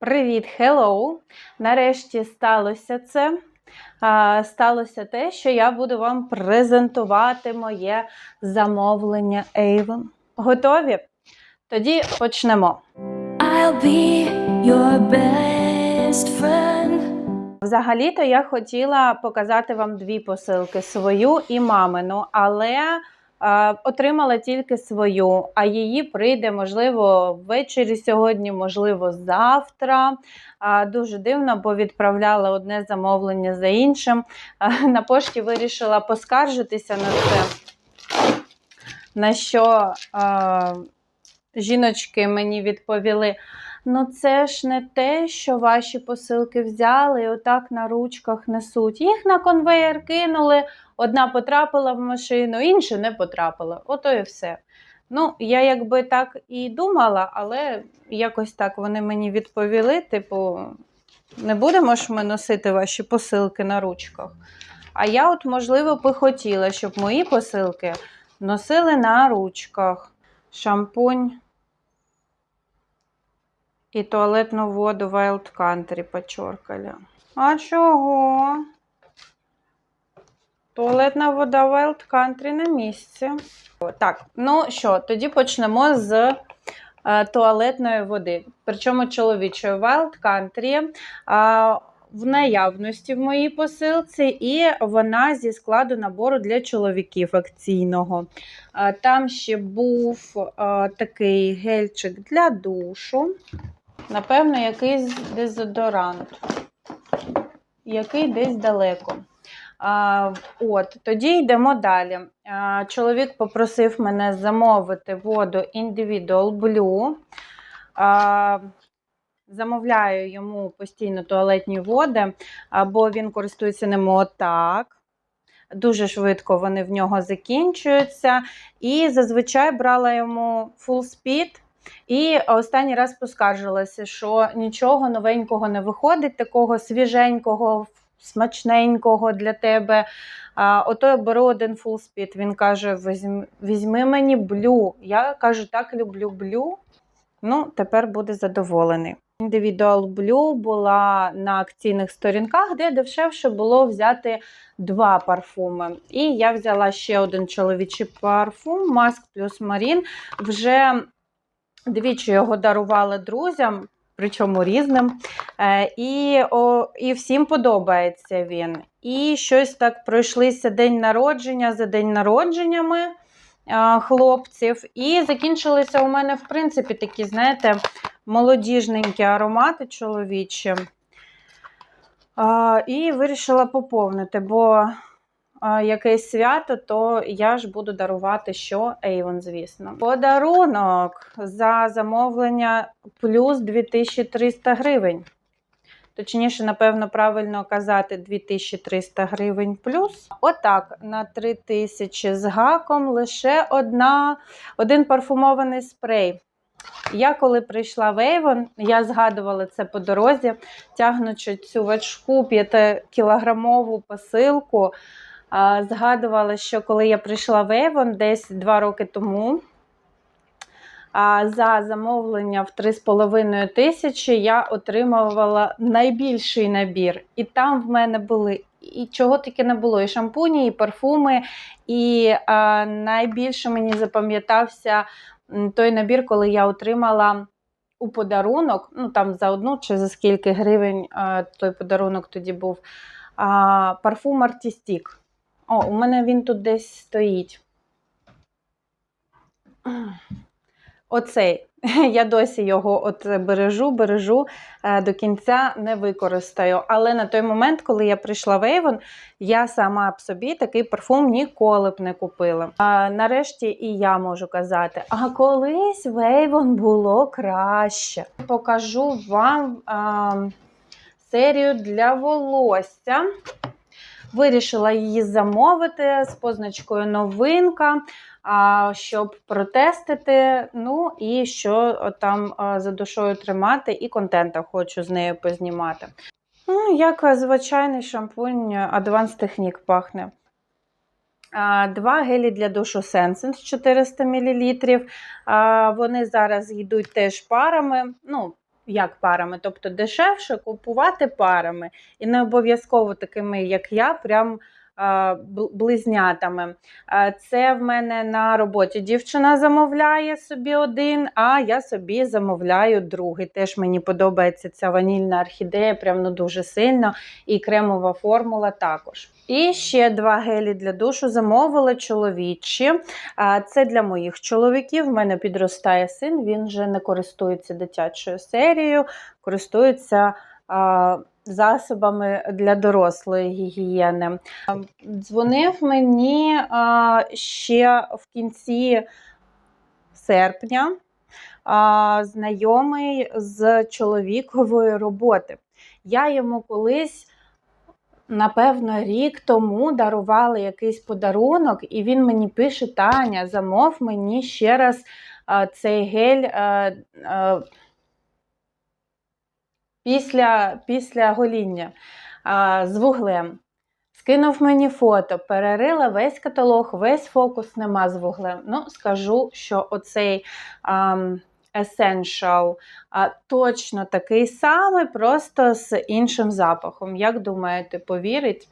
Привіт, hello! Нарешті сталося це. Сталося те, що я буду вам презентувати моє замовлення Avon. Готові? Тоді почнемо. I'll be your best friend. Взагалі-то я хотіла показати вам дві посилки: свою і мамину, але отримала тільки свою, а її прийде, можливо, ввечері сьогодні, можливо, завтра. Дуже дивно, бо відправляла одне замовлення за іншим. На пошті вирішила поскаржитися на це. На що жіночки мені відповіли. Ну, це ж не те, що ваші посилки взяли і отак на ручках несуть. Їх на конвеєр кинули, одна потрапила в машину, інша не потрапила. Ото і все. Ну, я якби так і думала, але якось так вони мені відповіли: типу, не будемо ж ми носити ваші посилки на ручках. А я, от, можливо, би хотіла, щоб мої посилки носили на ручках. Шампунь і туалетну воду Wild Country почоркали. А чого? Туалетна вода Wild Country на місці. Так, ну що, тоді почнемо з е, туалетної води. Причому чоловічої Wild Country. Е, в наявності в моїй посилці, і вона зі складу набору для чоловіків акційного. Е, Там ще був е, такий гельчик для душу. Напевно, якийсь дезодорант, який десь далеко. От, Тоді йдемо далі. Чоловік попросив мене замовити воду Individual Blue. Замовляю йому постійно туалетні води, бо він користується ними отак. Дуже швидко вони в нього закінчуються. І зазвичай брала йому full speed. І останній раз поскаржилася, що нічого новенького не виходить, такого свіженького, смачненького для тебе. А, ото я беру один full speed. Він каже: візьми, візьми мені блю. Я кажу, так люблю блю. Ну, тепер буде задоволений. Individual Blue була на акційних сторінках, де дешевше було взяти два парфуми. І я взяла ще один чоловічий парфум Mask плюс Marine. Вже Двічі його дарували друзям, причому різним. Е, і, о, і всім подобається він. І щось так пройшлися день народження за день народженнями е, хлопців. І закінчилися у мене, в принципі, такі, знаєте, молодіжненькі аромати чоловічі. Е, і вирішила поповнити, бо якесь свято, то я ж буду дарувати що Avon, звісно. Подарунок за замовлення плюс 2300 гривень. Точніше, напевно, правильно казати 2300 гривень плюс. Отак, на 3000 з гаком лише одна, один парфумований спрей. Я коли прийшла в Avon, я згадувала це по дорозі, тягнучи цю важку 5-кілограмову посилку. Згадувала, що коли я прийшла в Avon десь два роки тому, за замовлення в 3,5 тисячі я отримувала найбільший набір. І там в мене були і чого таке не було: і шампуні, і парфуми. І а, найбільше мені запам'ятався той набір, коли я отримала. У подарунок, ну там за одну чи за скільки гривень а, той подарунок тоді був а, парфум Артістік. О, у мене він тут десь стоїть. Оцей. Я досі його от бережу, бережу, е, до кінця не використаю. Але на той момент, коли я прийшла в Avon, я сама б собі такий парфум ніколи б не купила. А, нарешті і я можу казати, а колись в Avon було краще. Покажу вам а, серію для волосся. Вирішила її замовити з позначкою новинка, щоб протестити. Ну і що там за душою тримати, і контента хочу з нею познімати. Ну, Як звичайний шампунь Advanced Technique пахне. Два гелі для душу Sensense 400 мл. Вони зараз йдуть теж парами. Ну, як парами, тобто дешевше купувати парами. І не обов'язково такими, як я, прям близнятами. Це в мене на роботі дівчина замовляє собі один, а я собі замовляю другий. Теж мені подобається ця ванільна орхідея, прям ну дуже сильно, і кремова формула також. І ще два гелі для душу замовила чоловічі. Це для моїх чоловіків. В мене підростає син, він вже не користується дитячою серією, користується засобами для дорослої гігієни. Дзвонив мені ще в кінці серпня знайомий з чоловікової роботи. Я йому колись. Напевно, рік тому дарувала якийсь подарунок, і він мені пише: Таня, замов мені ще раз а, цей гель а, а, після, після гоління а, з вуглем. Скинув мені фото, перерила весь каталог, весь фокус нема з вуглем. Ну, скажу, що оцей ам, Essential точно такий самий, просто з іншим запахом. Як думаєте, повірить?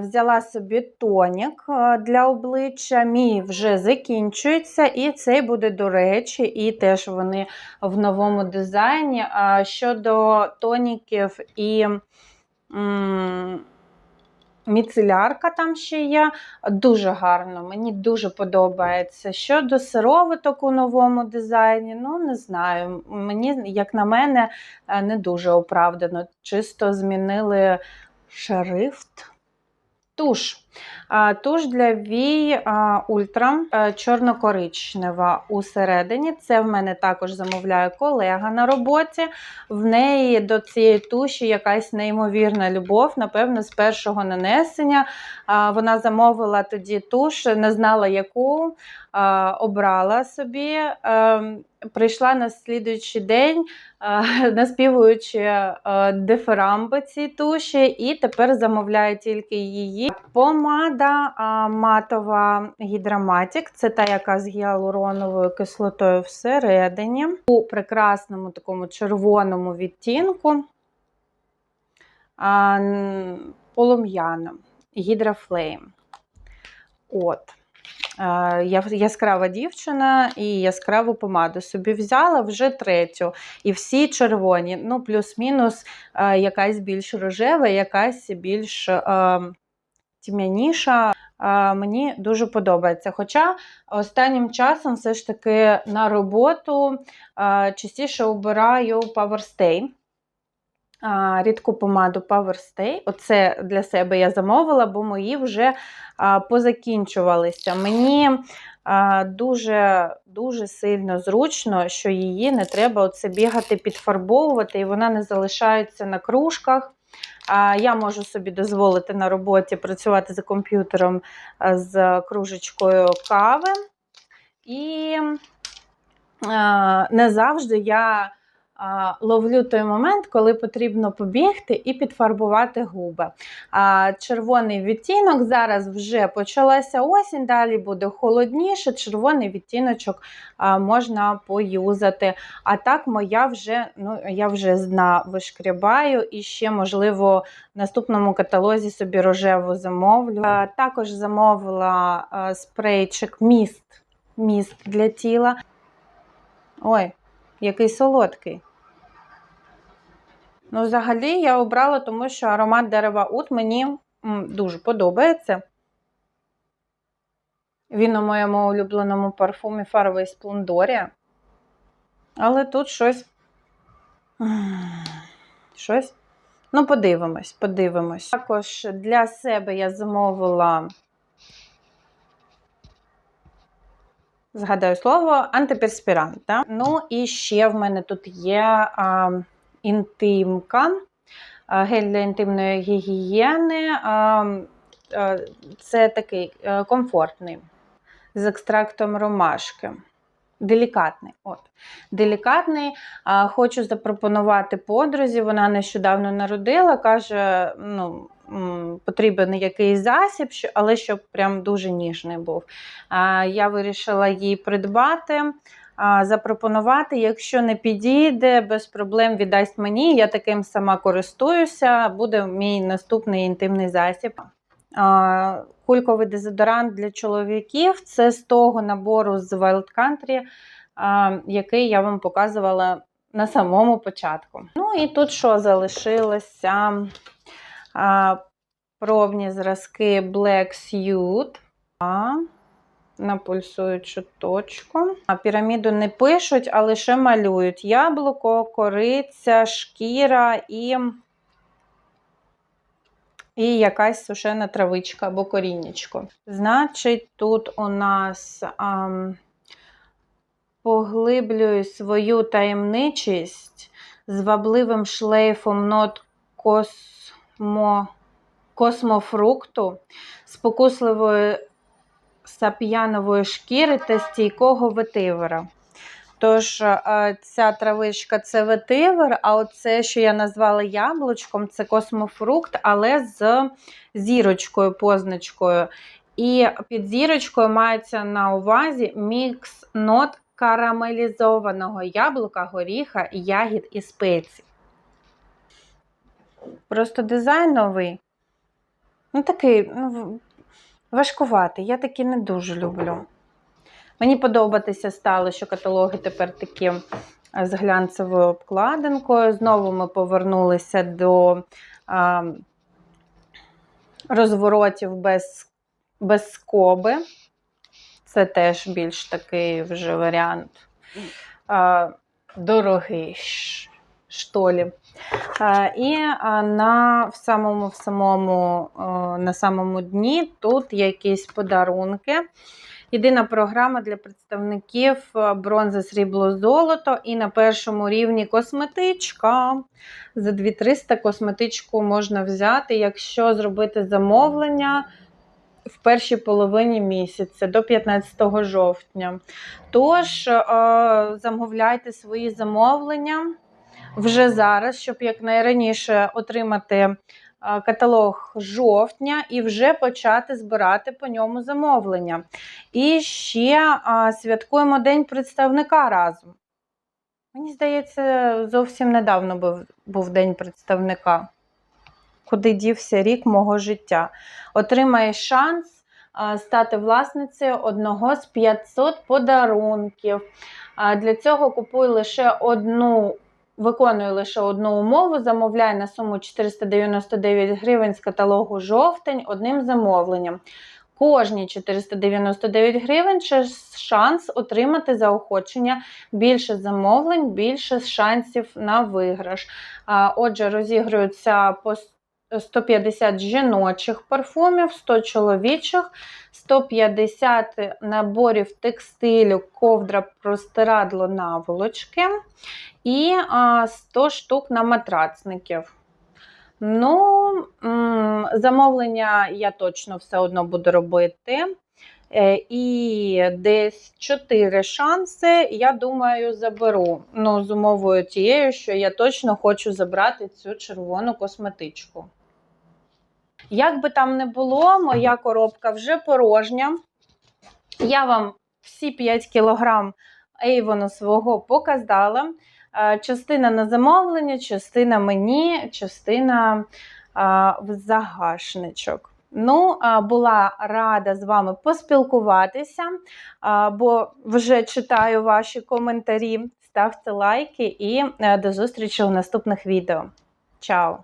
Взяла собі тонік для обличчя, мій вже закінчується, і цей буде до речі, і теж вони в новому дизайні. Щодо тоніків і. м, Міцелярка там ще є, дуже гарно, мені дуже подобається. Щодо сироваток у новому дизайні, ну не знаю. Мені, як на мене, е, не дуже оправдано. Чисто змінили шрифт. Туш. Туш для вій ультра е, чорно-коричнева усередині. Це в мене також замовляє колега на роботі. В неї до цієї туші якась неймовірна любов. Напевно, з першого нанесення. Вона замовила тоді туш, не знала яку, обрала собі. Ем, Прийшла на слідуючий день, е, наспівуючи е, дифирамби цій туші, і тепер замовляю тільки її. Помада матова гідраматік, це та, яка з гіалуроновою кислотою всередині. У прекрасному такому червоному відтінку полум'яна, гідрофлейм. От. Я яскрава дівчина і яскраву помаду собі взяла вже третю. І всі червоні. Ну, плюс-мінус, якась більш рожева, якась більш тьмяніша. Е, Мені дуже подобається. Хоча останнім часом все ж таки на роботу частіше обираю Powerstay. А, Рідку помаду Powerstay. Оце для себе я замовила, бо мої вже позакінчувалися. Мені дуже, дуже сильно зручно, що її не треба оце бігати, підфарбовувати, і вона не залишається на кружках. А, Я можу собі дозволити на роботі працювати за комп'ютером з кружечкою кави. І не завжди я ловлю той момент, коли потрібно побігти і підфарбувати губи. Червоний відтінок зараз вже почалася осінь, далі буде холодніше. Червоний відтіночок можна поюзати. А так моя вже, ну, я вже з дна вишкрібаю і ще, можливо, в наступному каталозі собі рожеву замовлю. Також замовила спрейчик міст, міст для тіла. Ой, який солодкий. Ну, взагалі, я обрала, тому що аромат дерева ут мені дуже подобається. Він у моєму улюбленому парфумі фаровий Сплендорія. Але тут щось. Щось. Ну, подивимось, подивимось. Також для себе я замовила. Згадаю слово, антиперспірант. Да? Ну, і ще в мене тут є а, інтимка, гель для інтимної гігієни. А, це такий комфортний з екстрактом ромашки. Делікатний. От. Делікатний. Хочу запропонувати подрузі. Вона нещодавно народила, каже, ну, потрібен якийсь засіб, але щоб прям дуже ніжний був. Я вирішила їй придбати. Запропонувати. Якщо не підійде, без проблем віддасть мені. Я таким сама користуюся. Буде мій наступний інтимний засіб. Кульковий дезодорант для чоловіків це з того набору з Wild Country, який я вам показувала на самому початку. Ну і тут що залишилося? Пробні зразки Black Suit. А, на пульсуючу точку. А піраміду не пишуть, а лише малюють яблуко, кориця, шкіра і, і якась сушена травичка або коріннячко. Значить, тут у нас ам, поглиблюю свою таємничість з вабливим шлейфом нот космо, космофрукту, спокусливої сап'янової шкіри та стійкого ветивера. Тож е, ця травичка це ветивер, а оце, що я назвала яблучком, це космофрукт, але з зірочкою, позначкою. І під зірочкою мається на увазі мікс нот карамелізованого яблука, горіха, ягід і спецій. Просто дизайн новий. Ну, такий, ну, важкуватий. Я такі не дуже люблю. Мені подобатися стало, що каталоги тепер такі е, з глянцевою обкладинкою. Знову ми повернулися до а, розворотів без, без скоби. Це теж більш такий вже варіант. А, дорогий штолі. І на, в самому, в самому, на самому дні тут якісь подарунки. Єдина програма для представників е, бронза, срібло, золото. І на першому рівні косметичка. За 2300 косметичку можна взяти, якщо зробити замовлення в першій половині місяця до 15 жовтня. Тож е, замовляйте свої замовлення вже зараз, щоб якнайраніше отримати е, каталог жовтня і вже почати збирати по ньому замовлення. І ще святкуємо День представника разом. Мені здається, зовсім недавно був, був День представника. Куди дівся рік мого життя. Отримаєш шанс а, стати власницею одного з 500 подарунків. Для цього купуй лише одну. Виконую лише одну умову, замовляй на суму 499 гривень з каталогу жовтень одним замовленням. Кожні 499 гривень шанс отримати заохочення, більше замовлень, більше шансів на виграш. Отже, розігруються по 150 жіночих парфумів, 100 чоловічих, 150 наборів текстилю, ковдра, простирадло, наволочки і 100 штук на матрацників. Ну, замовлення я точно все одно буду робити. Е, І десь 4 шанси, я думаю, заберу. Ну, з умовою тією, що я точно хочу забрати цю червону косметичку. Як би там не було, моя коробка вже порожня. Я вам всі 5 кілограм Ейвону свого показала. Е, Частина на замовлення, частина мені, частина в загашничок. Ну, була рада з вами поспілкуватися, бо вже читаю ваші коментарі. Ставте лайки і е, до зустрічі у наступних відео. Чао!